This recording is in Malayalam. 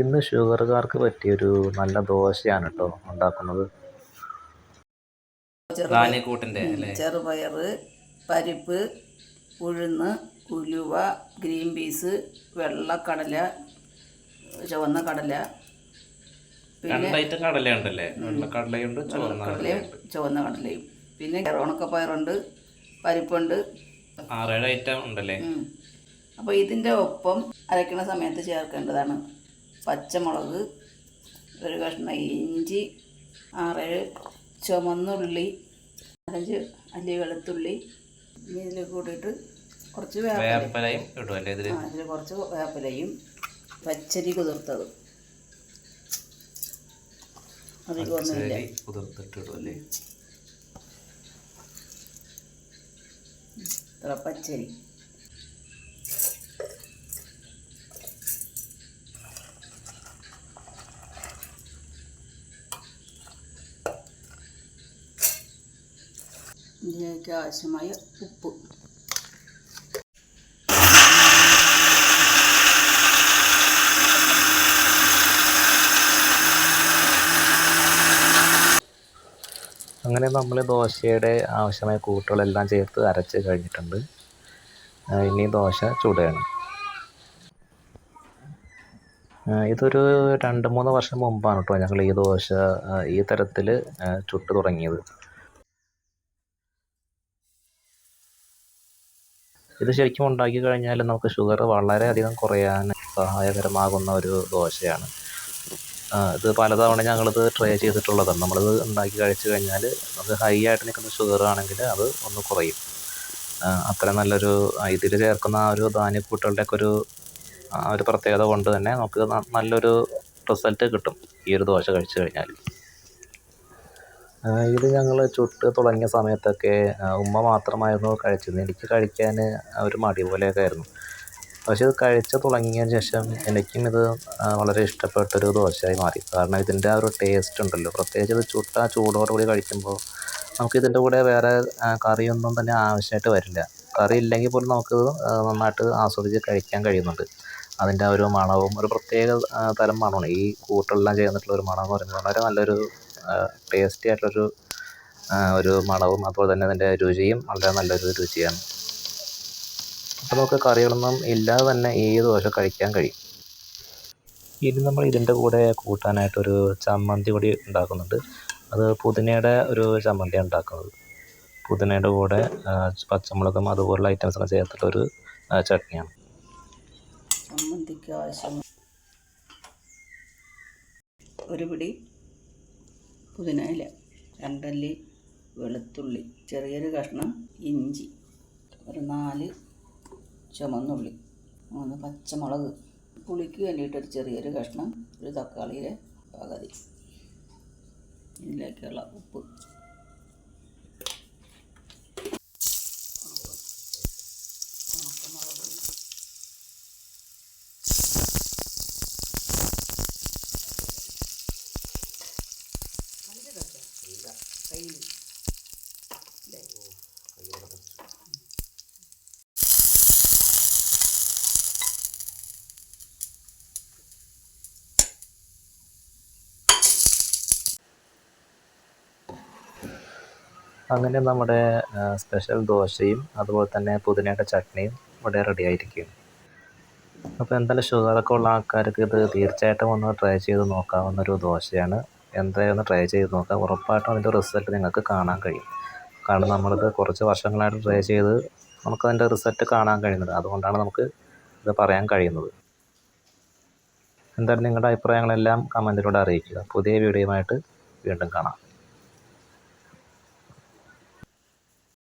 ഇന്ന് ഷുഗറുകാർക്ക് പറ്റിയൊരു നല്ല ദോശയാണ് കേട്ടോ ഉണ്ടാക്കുന്നത്. ചെറുപയർ പരിപ്പ് ഉഴുന്ന് ഉലുവ ഗ്രീൻ പീസ് വെള്ളക്കടല ചുവന്ന കടല പിന്നെ രണ്ട് ഐറ്റം കടലയുണ്ടല്ലേ? വെള്ളക്കടലയുണ്ട് ചുവന്ന കടലയും ചുവന്ന കടലയും. പിന്നെ ഉണക്കപ്പയറുണ്ട് പരിപ്പുണ്ട്. ആറേഴ് ഐറ്റം ഉണ്ടല്ലേ? അപ്പോൾ ഇതിന്റെ ഒപ്പം അരയ്ക്കണ സമയത്ത് ചേർക്കേണ്ടതാണ്. പച്ചമുളക് ഒരു കഷ്ണം ഇഞ്ചി ആറേഴ് ചുമന്നുള്ളി അഞ്ച് അല്ലി വെളുത്തുള്ളി ഇതിൽ കൂട്ടിയിട്ട് കുറച്ച് വേപ്പില. വേപ്പലയും ഇതിൽ ആ കുറച്ച് വേപ്പിലയും പച്ചരി കുതിർത്തത്. അധികമൊന്നുമില്ല കുതിർത്തിട്ട് ഇത്ര പച്ചരി. ഇതിലേക്ക് ആവശ്യമായ ഉപ്പ്. അങ്ങനെ നമ്മൾ ദോശയുടെ ആവശ്യമായ കൂട്ടുകളെല്ലാം ചേർത്ത് അരച്ച് കഴിഞ്ഞിട്ടുണ്ട്. ഇനി ദോശ ചുടുകയാണ് ഇതൊരു രണ്ട് മൂന്ന് വർഷം മുമ്പാണ് കേട്ടോ ഞങ്ങൾ ഈ ദോശ ഈ തരത്തിൽ ചുട്ട് തുടങ്ങിയത്. ഇത് ശരിക്കും ഉണ്ടാക്കി കഴിഞ്ഞാൽ നമുക്ക് ഷുഗർ വളരെയധികം കുറയാൻ സഹായകരമാകുന്ന ഒരു ദോശയാണ്. ഇത് പലതവണ ഞങ്ങളിത് ട്രൈ ചെയ്തിട്ടുള്ളതാണ്. നമ്മളിത് ഉണ്ടാക്കി കഴിച്ചു കഴിഞ്ഞാൽ അത് ഹൈ ആയിട്ട് നിൽക്കുന്ന ഷുഗർ ആണെങ്കിൽ അത് ഒന്ന് കുറയും. അത്ര നല്ലൊരു ഇതിൽ ചേർക്കുന്ന ആ ഒരു ധാന്യക്കൂട്ടുകളുടെയൊക്കെ ഒരു ഒരു പ്രത്യേകത കൊണ്ട് തന്നെ നമുക്ക് നല്ലൊരു റിസൾട്ട് കിട്ടും ഈ ഒരു ദോശ കഴിച്ചു കഴിഞ്ഞാൽ ഇത് ഞങ്ങൾ ചുട്ട് തുടങ്ങിയ സമയത്തൊക്കെ ഉമ്മ മാത്രമായിരുന്നു കഴിച്ചിരുന്നത്. എനിക്ക് കഴിക്കാൻ ഒരു മടി പോലെയൊക്കെ ആയിരുന്നു. പക്ഷേ ഇത് കഴിച്ച് തുടങ്ങിയതിന് ശേഷം എനിക്കും ഇത് വളരെ ഇഷ്ടപ്പെട്ടൊരു ദോശയായി മാറി. കാരണം ഇതിന്റെ ആ ഒരു ടേസ്റ്റ് ഉണ്ടല്ലോ. പ്രത്യേകിച്ച് ഇത് ചുട്ട ആ ചൂടോടുകൂടി കഴിക്കുമ്പോൾ നമുക്കിതിന്റെ കൂടെ വേറെ കറിയൊന്നും തന്നെ ആവശ്യമായിട്ട് വരില്ല. കറി ഇല്ലെങ്കിൽ പോലും നമുക്കിത് നന്നായിട്ട് ആസ്വദിച്ച് കഴിക്കാൻ കഴിയുന്നുണ്ട്. അതിന്റെ ആ ഒരു മണവും ഒരു പ്രത്യേക തരം മണമാണ്. ഈ കൂട്ടെല്ലാം ചേർന്നിട്ടുള്ള ഒരു മണം പറയുന്നത് വളരെ നല്ലൊരു ടേസ്റ്റി ആയിട്ടുള്ളൊരു ഒരു മണവും അതുപോലെ തന്നെ അതിന്റെ രുചിയും വളരെ നല്ലൊരു രുചിയാണ്. അപ്പോൾ നമുക്ക് കറികളൊന്നും ഇല്ലാതെ തന്നെ ഈ ദോശ കഴിക്കാൻ കഴിയും. ഇനി നമ്മൾ ഇതിന്റെ കൂടെ കൂട്ടാനായിട്ടൊരു ചമ്മന്തി കൂടി ഉണ്ടാക്കുന്നുണ്ട്. അത് പുതിനയുടെ ഒരു ചമ്മന്തിയാണ് ഉണ്ടാക്കുന്നത്. പുതിനയുടെ കൂടെ പച്ചമുളകും അതുപോലുള്ള ഐറ്റംസൊക്കെ ചേർത്തിട്ടൊരു ചട്നിയാണ്. ഒരു പിടി പുതിന ഇല രണ്ടല്ലി വെളുത്തുള്ളി ചെറിയൊരു കഷ്ണം ഇഞ്ചി ഒരു നാല് ചുമന്നുള്ളി മൂന്ന് പച്ചമുളക്. പുളിക്ക് വേണ്ടിയിട്ടൊരു ചെറിയൊരു കഷ്ണം ഒരു തക്കാളിയിലെ പകുതി. ഇതിലേക്കുള്ള ഉപ്പ്. കയ്യിൽ അങ്ങനെ നമ്മുടെ സ്പെഷ്യൽ ദോശയും അതുപോലെ തന്നെ പുതിനയുടെ ചട്നിയും ഇവിടെ റെഡി ആയിരിക്കും അപ്പോൾ എന്തായാലും ഷുഗറൊക്കെ ഉള്ള ആൾക്കാർക്ക് ഇത് തീർച്ചയായിട്ടും ഒന്ന് ട്രൈ ചെയ്ത് നോക്കാവുന്ന ഒരു ദോശയാണ്. എന്തായാലും ഒന്ന് ട്രൈ ചെയ്ത് നോക്കാം. ഉറപ്പായിട്ടും അതിന്റെ റിസൾട്ട് നിങ്ങൾക്ക് കാണാൻ കഴിയും. കാരണം നമ്മളിത് കുറച്ച് വർഷങ്ങളായിട്ട് ട്രൈ ചെയ്ത് നമുക്കതിന്റെ റിസൾട്ട് കാണാൻ കഴിയുന്നത്. അതുകൊണ്ടാണ് നമുക്ക് ഇത് പറയാൻ കഴിയുന്നത്. എന്തായാലും നിങ്ങളുടെ അഭിപ്രായങ്ങളെല്ലാം കമന്റിലൂടെ അറിയിക്കുക. പുതിയ വീഡിയോയുമായിട്ട് വീണ്ടും കാണാം.